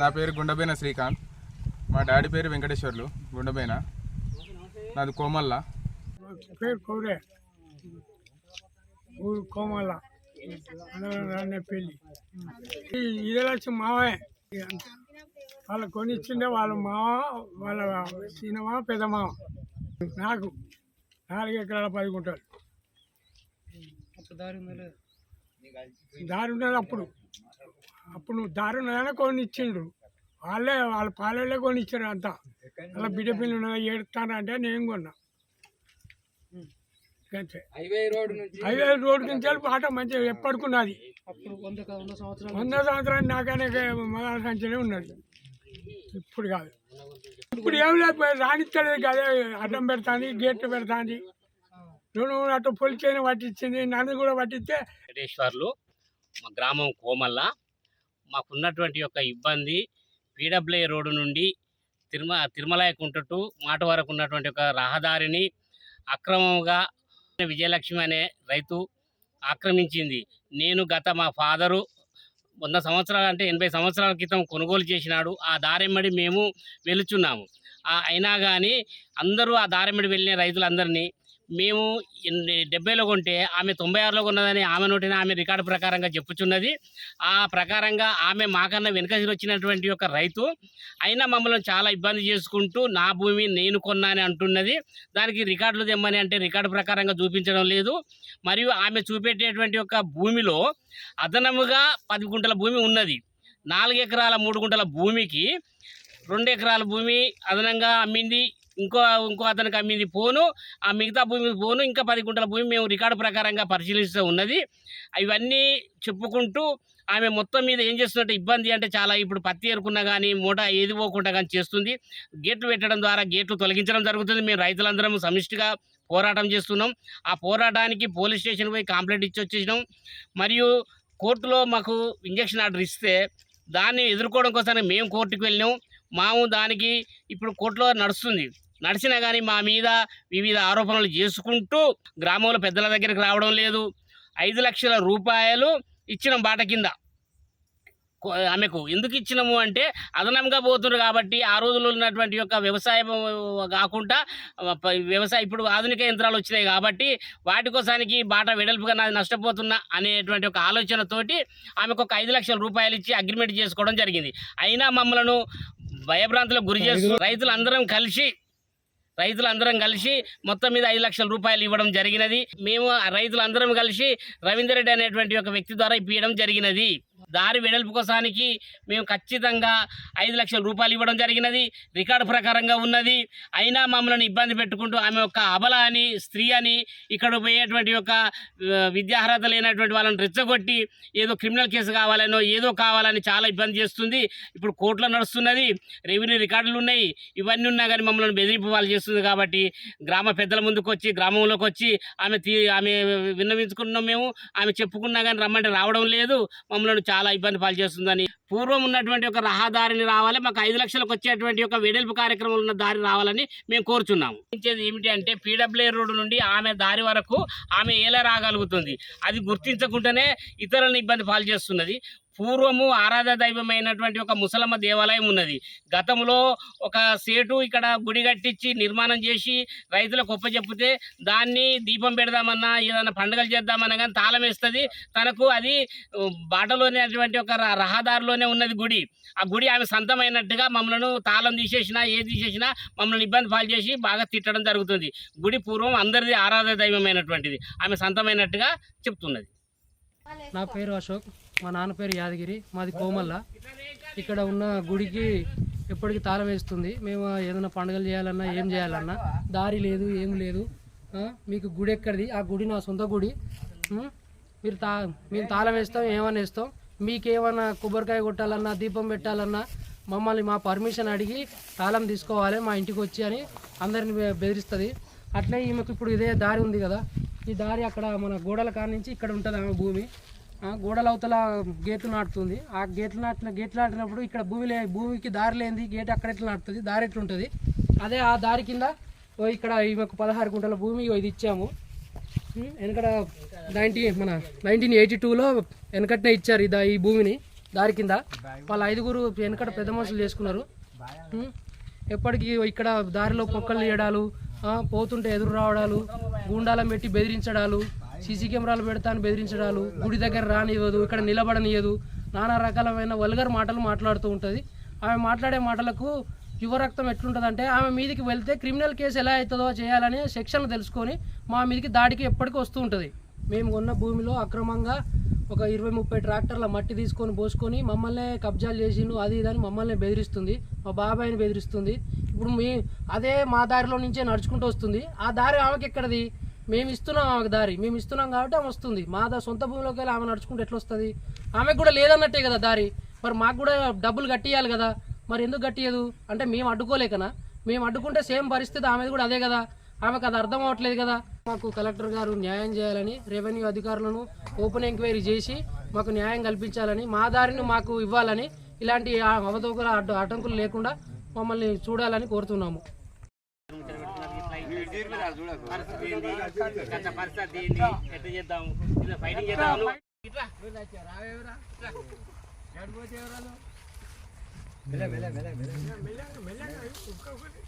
నా పేరు గుండబేన శ్రీకాంత్. మా డాడీ పేరు వెంకటేశ్వర్లు. గుండబేన. నాది కోమల్ల. పేరు కౌరే. ఊరు కోమల్ల. పెళ్ళి ఇదే వచ్చి మావే. వాళ్ళు కొనిచ్చిండే వాళ్ళ మావ వాళ్ళ చిన్నమా పెద్ద మావ నాకు నాలుగు ఎకరాల పది గుంటలు. దారి ఉన్నది అప్పుడు. అప్పుడు నువ్వు దారి ఉన్నదని కొని ఇచ్చిండ్రు వాళ్ళే వాళ్ళ పాలే కొని ఇచ్చారు అంతా అలా బిడ్డ పిల్లి ఉన్నదా? ఏడుతానంటే నేను కొన్నా. అంతే హైవే రోడ్ నుంచి హైవే రోడ్ నుంచి వెళ్ళి పాట మంచిగా ఎప్పటికున్నది. అప్పుడు వంద సంవత్సరాలు వంద సంవత్సరాలు నాకనే మొదల సంఖ్యనే ఉన్నది. ఇప్పుడు కాదు. ఇప్పుడు ఏం లేదు రాణిస్తలేదు కదా అడ్డం పెడతాంది గేట్లు పెడతాంది. నువ్వు అటు పొలిచైన పట్టించింది నన్ను కూడా పట్టిస్తే వెంకటేశ్వర్లు మా గ్రామం కోమల్ల. మాకున్నటువంటి యొక్క ఇబ్బంది పీడబ్ల్యూ రోడ్డు నుండి తిరుమ తిరుమల టు మాట వరకు ఉన్నటువంటి ఒక రహదారిని అక్రమంగా విజయలక్ష్మి అనే రైతు ఆక్రమించింది. నేను గత మా ఫాదరు వంద సంవత్సరాలు అంటే ఎనభై సంవత్సరాల క్రితం కొనుగోలు చేసినాడు. ఆ దారెమ్మడి మేము వెళుచున్నాము. అయినా కానీ అందరూ ఆ దారెమ్మడి వెళ్ళిన రైతులందరినీ మేము డెబ్బైలో కొంటే ఆమె తొంభై ఆరులో కొన్నదని ఆమె నోటిన ఆమె రికార్డు ప్రకారంగా చెప్పుచున్నది. ఆ ప్రకారంగా ఆమె మాకన్నా వెనుకసి వచ్చినటువంటి ఒక రైతు అయినా మమ్మల్ని చాలా ఇబ్బంది చేసుకుంటూ నా భూమి నేను కొన్నానని అంటున్నది. దానికి రికార్డులు తెమ్మని అంటే రికార్డు ప్రకారంగా చూపించడం లేదు. మరియు ఆమె చూపెట్టేటువంటి ఒక భూమిలో అదనముగా పది గుంటల భూమి ఉన్నది. నాలుగు ఎకరాల మూడు గుంటల భూమికి రెండు ఎకరాల భూమి అదనంగా అమ్మింది. ఇంకో ఇంకో అతనికి అమ్మింది పోను ఆ మిగతా భూమి పోను ఇంకా పది గుంటల భూమి మేము రికార్డు ప్రకారంగా పరిశీలిస్తూ ఉన్నది. ఇవన్నీ చెప్పుకుంటూ ఆమె మొత్తం మీద ఏం చేస్తున్నట్టు ఇబ్బంది అంటే చాలా ఇప్పుడు పత్తి ఏరుకున్నా కానీ మూట ఏది పోకుండా కానీ చేస్తుంది. గేట్లు పెట్టడం ద్వారా గేట్లు తొలగించడం జరుగుతుంది. మేము రైతులందరం సమిష్టిగా పోరాటం చేస్తున్నాం. ఆ పోరాటానికి పోలీస్ స్టేషన్ పోయి కంప్లైంట్ ఇచ్చి వచ్చేసినాం. మరియు కోర్టులో మాకు ఇంజక్షన్ ఆర్డర్ ఇస్తే దాన్ని ఎదుర్కోవడం కోసం మేము కోర్టుకు వెళ్ళినాం. మాము దానికి ఇప్పుడు కోర్టులో నడుస్తుంది. నడిచినా కానీ మా మీద వివిధ ఆరోపణలు చేసుకుంటూ గ్రామంలో పెద్దల దగ్గరికి రావడం లేదు. ఐదు లక్షల రూపాయలు ఇచ్చిన బాట కింద. ఆమెకు ఎందుకు ఇచ్చినాము అంటే అదనంగా పోతున్నారు కాబట్టి ఆ రోజుల్లో ఉన్నటువంటి యొక్క వ్యవసాయం కాకుండా వ్యవసాయ ఇప్పుడు ఆధునిక యంత్రాలు వచ్చినాయి కాబట్టి వాటి కోసానికి బాట వెడల్పుగా నాది నష్టపోతున్నా అనేటువంటి ఒక ఆలోచనతోటి ఆమెకు ఒక ఐదు లక్షల రూపాయలు ఇచ్చి అగ్రిమెంట్ చేసుకోవడం జరిగింది. అయినా మమ్మలను భయభ్రాంతులకు గురి చేస్తూ రైతులందరం కలిసి రైతులందరం కలిసి మొత్తం మీద ఐదు లక్షల రూపాయలు ఇవ్వడం జరిగినది. మేము రైతులందరం కలిసి రవీందర్ రెడ్డి అనేటువంటి ఒక వ్యక్తి ద్వారా ఇప్పించడం జరిగినది. దారి వెడల్పు కోసానికి మేము ఖచ్చితంగా ఐదు లక్షల రూపాయలు ఇవ్వడం జరిగినది. రికార్డు ప్రకారంగా ఉన్నది. అయినా మమ్మల్ని ఇబ్బంది పెట్టుకుంటూ ఆమె ఒక అబల అని స్త్రీ అని ఇక్కడ పోయేటువంటి యొక్క విద్యార్హత లేనటువంటి వాళ్ళని రెచ్చగొట్టి ఏదో క్రిమినల్ కేసు కావాలనో ఏదో కావాలని చాలా ఇబ్బంది చేస్తుంది. ఇప్పుడు కోర్టులో నడుస్తున్నది. రెవెన్యూ రికార్డులు ఉన్నాయి. ఇవన్నీ ఉన్నా కానీ మమ్మల్ని బెదిరింపు వాళ్ళు చేస్తుంది కాబట్టి గ్రామ పెద్దల ముందుకు వచ్చి గ్రామంలోకి వచ్చి ఆమె తీ ఆమె విన్నవించుకున్నాం మేము. ఆమె చెప్పుకున్నా కానీ రమ్మంటే రావడం లేదు. మమ్మల్ని చాలా ఇబ్బంది పాలు చేస్తుందని పూర్వం ఉన్నటువంటి ఒక రహదారిని రావాలి మాకు ఐదు లక్షలకు వచ్చేటువంటి ఒక వెడల్పు కార్యక్రమం ఉన్న దారి రావాలని మేము కోరుచున్నాము. ఏమిటి అంటే పీడబ్ల్యూ రోడ్డు నుండి ఆమె దారి వరకు ఆమె ఎలా రాగలుగుతుంది అది గుర్తించకుండానే ఇతరులను ఇబ్బంది పాలు చేస్తున్నది పూర్వము ఆరాధ దైవమైనటువంటి ఒక ముసలమ్మ దేవాలయం ఉన్నది. గతంలో ఒక సేటు ఇక్కడ గుడి కట్టించి నిర్మాణం చేసి రైతులకు ఒప్పచెప్పితే దాన్ని దీపం పెడదామన్నా ఏదైనా పండుగలు చేద్దామన్నా కానీ తాళం వేస్తుంది. తనకు అది బాటలోనే అటువంటి ఒక ర- రహదారిలోనే ఉన్నది గుడి. ఆ గుడి ఆమె సొంతమైనట్టుగా మమ్మల్ని తాళం తీసేసినా ఏది తీసేసినా మమ్మల్ని ఇబ్బంది పాలు చేసి బాగా తిట్టడం జరుగుతుంది. గుడి పూర్వం అందరిది ఆరాధ దైవమైనటువంటిది. ఆమె సొంతమైనట్టుగా చెప్తున్నది. నా పేరు అశోక్. మా నాన్న పేరు యాదగిరి మాది కోమల్ల. ఇక్కడ ఉన్న గుడికి ఎప్పటికీ తాళం వేస్తుంది. మేము ఏదైనా పండుగలు చేయాలన్నా ఏం చేయాలన్నా దారి లేదు ఏం లేదు. మీకు గుడి ఎక్కడిది? ఆ గుడి నా సొంత గుడి. మీరు తా మేము తాళం వేస్తాం ఏమన్నా వేస్తాం. మీకేమన్నా కొబ్బరికాయ కొట్టాలన్నా దీపం పెట్టాలన్నా మమ్మల్ని మా పర్మిషన్ అడిగి తాళం తీసుకోవాలి మా ఇంటికి వచ్చి అని అందరిని బెదిరిస్తుంది. అట్లే ఈమెకు ఇప్పుడు ఇదే దారి ఉంది కదా. ఈ దారి అక్కడ మన గోడల కాడ నుంచి ఇక్కడ ఉంటుంది ఆమె భూమి. గోడల అవతల గేట్లు నాటుతుంది. ఆ గేట్లు నాటిన గేట్లు నాటినప్పుడు ఇక్కడ భూమి లే భూమికి దారి లేనిది గేట్ అక్కడ ఎట్లా నాటుతుంది దారి ఎట్లా ఉంటుంది అదే ఆ దారి కింద ఓ ఇక్కడ ఈమెకు పదహారు గుంటల భూమి ఇది ఇచ్చాము. వెనకడ నైన్టీ మన నైన్టీన్ ఎయిటీ టూలో వెనకట్నే ఇచ్చారు ఇది ఈ భూమిని దారి కింద. వాళ్ళ ఐదుగురు వెనకట పెద్ద మనుషులు చేసుకున్నారు. ఎప్పటికీ ఇక్కడ దారిలో పొక్కలు వేయడాలు పోతుంటే ఎదురు రావడాలు గుండాలం పెట్టి బెదిరించడాలు సీసీ కెమెరాలు పెడతాను బెదిరించడాలు గుడి దగ్గర రానివ్వదు ఇక్కడ నిలబడనియదు నానా రకాలమైన వల్గర్ మాటలు మాట్లాడుతూ ఉంటుంది. ఆమె మాట్లాడే మాటలకు యువరక్తం ఎట్లుంటుందంటే ఆమె మీదికి వెళ్తే క్రిమినల్ కేసు ఎలా అవుతుందో చేయాలని సెక్షన్ తెలుసుకొని మా మీదికి దాడికి ఎప్పటికీ వస్తూ ఉంటుంది. మేము కొన్న భూమిలో అక్రమంగా ఒక ఇరవై ముప్పై ట్రాక్టర్ల మట్టి తీసుకొని పోసుకొని మమ్మల్ని కబ్జాలు చేసిండు అది ఇది అని మమ్మల్ని బెదిరిస్తుంది. మా బాబాయిని బెదిరిస్తుంది. ఇప్పుడు మీ అదే మా దారిలో నుంచే నడుచుకుంటూ వస్తుంది. ఆ దారి ఆమెకి ఎక్కడది మేము ఇస్తున్నాం ఆమెకు దారి మేము ఇస్తున్నాం కాబట్టి ఆమె వస్తుంది. మా దా సొంత భూమిలోకి వెళ్ళి ఆమె నడుచుకుంటే ఎట్లా వస్తుంది? ఆమెకు కూడా లేదన్నట్టే కదా దారి. మరి మాకు కూడా డబ్బులు కట్టియాలి కదా. మరి ఎందుకు కట్టియదు అంటే మేము అడ్డుకోలేకనా? మేము అడ్డుకుంటే సేమ్ పరిస్థితి ఆమెది కూడా అదే కదా. ఆమెకు అది అర్థం అవ్వట్లేదు కదా. మాకు కలెక్టర్ గారు న్యాయం చేయాలని రెవెన్యూ అధికారులను ఓపెన్ ఎంక్వైరీ చేసి మాకు న్యాయం కల్పించాలని మా దారిని మాకు ఇవ్వాలని ఇలాంటి ఆ అవతవకల అడ్డు లేకుండా మమ్మల్ని చూడాలని కోరుతున్నాము. పరిస్థితి ఏంది? ఎట్లా చేద్దాం ఇలా ఫైటింగ్ చేద్దాం ఇట్లా మెల్లగా మెల్లగా ఒక్కొక్కటి